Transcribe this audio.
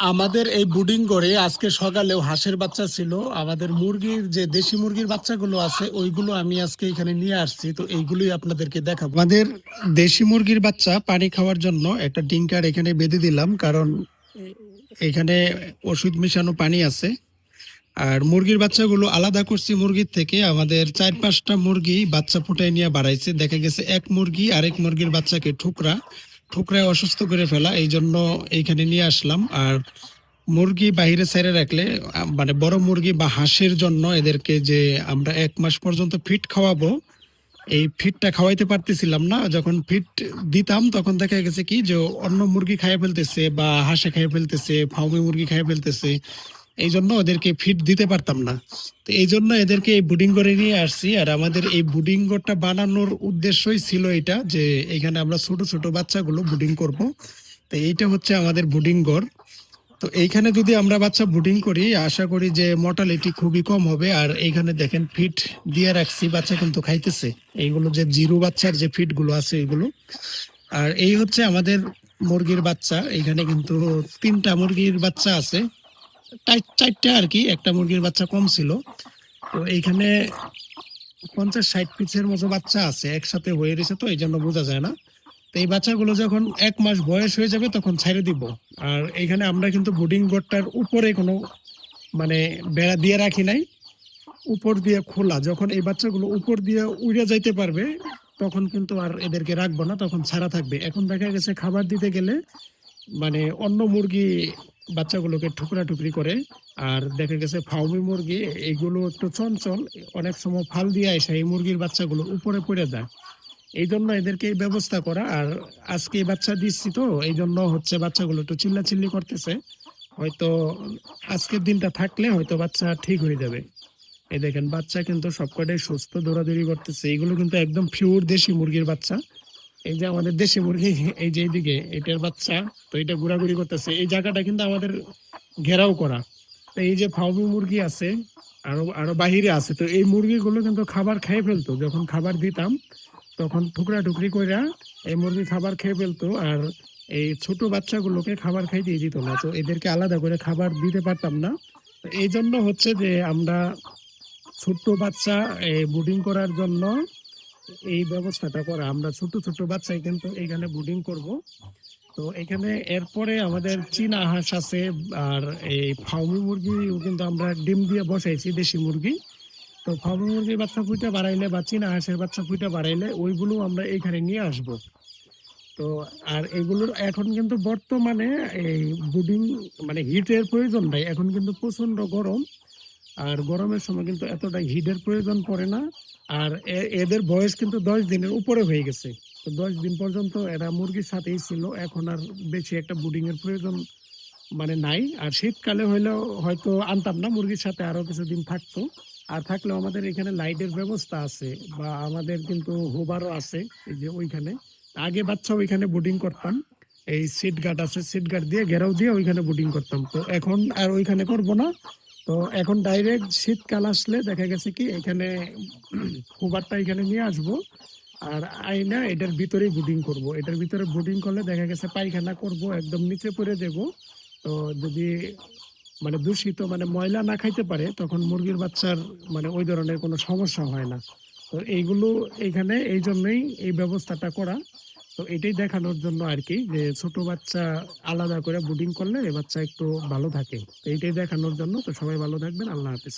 আমাদের এই বুডিং করে আজকে সকালেও হাঁসের বাচ্চা ছিল। আমাদের মুরগির যে দেশি মুরগির বাচ্চাগুলো আছে, ওইগুলো আমি আজকে এখানে নিয়ে আসছি। তো এইগুলোই আপনাদেরকে দেখাবো। আমাদের দেশি মুরগির বাচ্চা পানি খাওয়ার জন্য একটা ডিঙ্কার এখানে বেঁধে দিলাম, কারণ এখানে ওষুধ মিশানো পানি আছে। আর মুরগির বাচ্চাগুলো আলাদা করছি মুরগির থেকে। আমাদের চার পাঁচটা মুরগি বাচ্চা ফুটাই নিয়ে বাড়াইছে। দেখা গেছে এক মুরগি আরেক মুরগির বাচ্চাকে ঠুকরা। ঠুকরায় অসুস্থ করে ফেলা, এই জন্য এইখানে নিয়ে আসলাম। আর মুরগি বাইরে ছেড়ে রাখলে মানে বড় মুরগি বা হাঁসের জন্য এদেরকে যে আমরা এক মাস পর্যন্ত ফিট খাওয়াবো, এই ফিটটা খাওয়াইতে পারতেছিলাম না। যখন ফিট দিতাম, তখন দেখা গেছে কি যে অন্য মুরগি খাইয়ে ফেলতেছে বা হাঁসে খাইয়ে ফেলতেছে, ফাউমি মুরগি খাইয়ে ফেলতেছে। এই জন্য ওদেরকে ফিট দিতে পারতাম না। তো এই জন্য এদেরকে এই বুডিং করে নিয়ে আসছি। আর আমাদের এই বুডিং ঘরটা বানানোর উদ্দেশ্যই ছিল এটা, যে এখানে আমরা ছোট ছোট বাচ্চাগুলো বুডিং করব। তো এইটা হচ্ছে আমাদের বুডিং ঘর তো এইখানে যদি আমরা বাচ্চা বুডিং করি, আশা করি যে মর্টালিটি খুবই কম হবে। আর এইখানে দেখেন ফিট দিয়ে রাখছি, বাচ্চা কিন্তু খাইতেছে। এইগুলো যে জিরো বাচ্চার যে ফিটগুলো আছে এগুলো। আর এই হচ্ছে আমাদের মুরগির বাচ্চা। এখানে কিন্তু তিনটা মুরগির বাচ্চা আছে। চারটা আর কি, একটা মুরগির বাচ্চা কম ছিল। তো এইখানে পঞ্চাশ ষাট পিসের মতো বাচ্চা আছে, একসাথে হয়ে রয়েছে তো এই জন্য বোঝা যায় না। তো এই বাচ্চাগুলো যখন এক মাস বয়স হয়ে যাবে, তখন ছেড়ে দিব। আর এখানে আমরা কিন্তু বোর্ডিং বোর্ডটার উপরে কোনো মানে বেড়া দিয়ে রাখি নাই। উপর দিয়ে খোলা, যখন এই বাচ্চাগুলো উপর দিয়ে উড়ে যাইতে পারবে, তখন কিন্তু আর এদেরকে রাখব না, তখন ছাড়া থাকবে। এখন দেখা গেছে খাবার দিতে গেলে মানে অন্য মুরগি বাচ্চাগুলোকে ঠুকরা টুকরি করে, আর দেখা গেছে ফাউমি মুরগি, এগুলো একটু চঞ্চল, অনেক সময় ফাল দিয়ে আসে, এই মুরগির বাচ্চাগুলো উপরে পড়ে যায়। এই জন্য এদেরকে ব্যবস্থা করা, আর আজকে বাচ্চা দিচ্ছি তো, এই জন্য হচ্ছে বাচ্চাগুলো একটু চিল্লা চিল্লি করতেছে। হয়তো আজকের দিনটা থাকলে হয়তো বাচ্চা ঠিক হয়ে যাবে। এই দেখেন, বাচ্চা কিন্তু সবকটাই সুস্থ দৌড়াদৌড়ি করতেছে। এগুলো কিন্তু একদম পিওর দেশি মুরগির বাচ্চা। এই যে আমাদের দেশি মুরগি, এই যে এইদিকে এটার বাচ্চা, তো এটা ঘোরাঘুরি করতেছে। এই জায়গাটা কিন্তু আমাদের ঘেরাও করা। তো এই যে ফাউমি মুরগি আছে, আরও আরও বাহিরে আছে, তো এই মুরগিগুলো কিন্তু খাবার খেয়ে ফেলতো। যখন খাবার দিতাম, তখন টুকরা টুকরি কইরা এই মুরগি খাবার খেয়ে ফেলতো, আর এই ছোট বাচ্চাগুলোকে খাবার খাইতে দিত না। তো এদেরকে আলাদা করে খাবার দিতে পারতাম না। এই জন্য হচ্ছে যে আমরা ছোট্ট বাচ্চা বুডিং করার জন্য এই ব্যবস্থাটা করা। আমরা ছোট ছোট বাচ্চাই কিন্তু এখানে বুডিং করব। তো এখানে এরপরে আমাদের চীনা হাঁস আছে, আর এই ফাউমি মুরগিও কিন্তু আমরা ডিম দিয়ে বসাইছি, দেশি মুরগি। তো ফাউমি মুরগির বাচ্চা ফুইটা বাড়াইলে বা চীনা হাঁসের বাচ্চা ফুইটা বাড়াইলে ওইগুলো আমরা এখানে নিয়ে আসব। তো আর এগুলোর এখন কিন্তু বর্তমানে এই বুডিং মানে হিটের প্রয়োজন নাই। এখন কিন্তু প্রচণ্ড গরম। আর গরমের সময় কিন্তু এতটা হিটের প্রয়োজন পড়ে না। আর এদের বয়স কিন্তু দশ দিনের উপরে হয়ে গেছে। তো দশ দিন পর্যন্ত এরা মুরগির সাথেই ছিল। এখন আর বেশি একটা বুডিং এর প্রয়োজন মানে নাই। আর শীতকালে হইলেও হয়তো আনতাম না, মুরগির সাথে আরও কিছুদিন থাকতো। আর থাকলেও আমাদের এখানে লাইটের ব্যবস্থা আছে বা আমাদের কিন্তু হোবারও আছে এই যে ওইখানে। আগে বাচ্চা ওইখানে বুডিং করতাম। এই সিট গার্ড আছে সিট গার্ড দিয়ে ঘেরাও দিয়ে ওইখানে বুডিং করতাম। তো এখন আর ওইখানে করব না। তো এখন ডাইরেক্ট শীতকাল আসলে দেখা গেছে কি, এখানে হোবারটা এখানে নিয়ে আসব। আর আইনা এটার ভিতরেই বুডিং করব। এটার ভিতরে বুডিং করলে দেখা গেছে পায়খানা করব, একদম নিচে পড়ে দেব তো যদি মানে দূষিত মানে ময়লা না খাইতে পারে, তখন মুরগির বাচ্চার মানে ওই ধরনের কোনো সমস্যা হয় না। তো এইগুলো এখানে এই জন্যই এই ব্যবস্থাটা করা। তো এটাই দেখানোর জন্য আর কি যে ছোট বাচ্চা আলাদা করে বুডিং করলে বাচ্চা একটু ভালো থাকে। এইটাই দেখানোর জন্য। তো সবাই ভালো থাকবেন। আল্লাহ হাফিজ।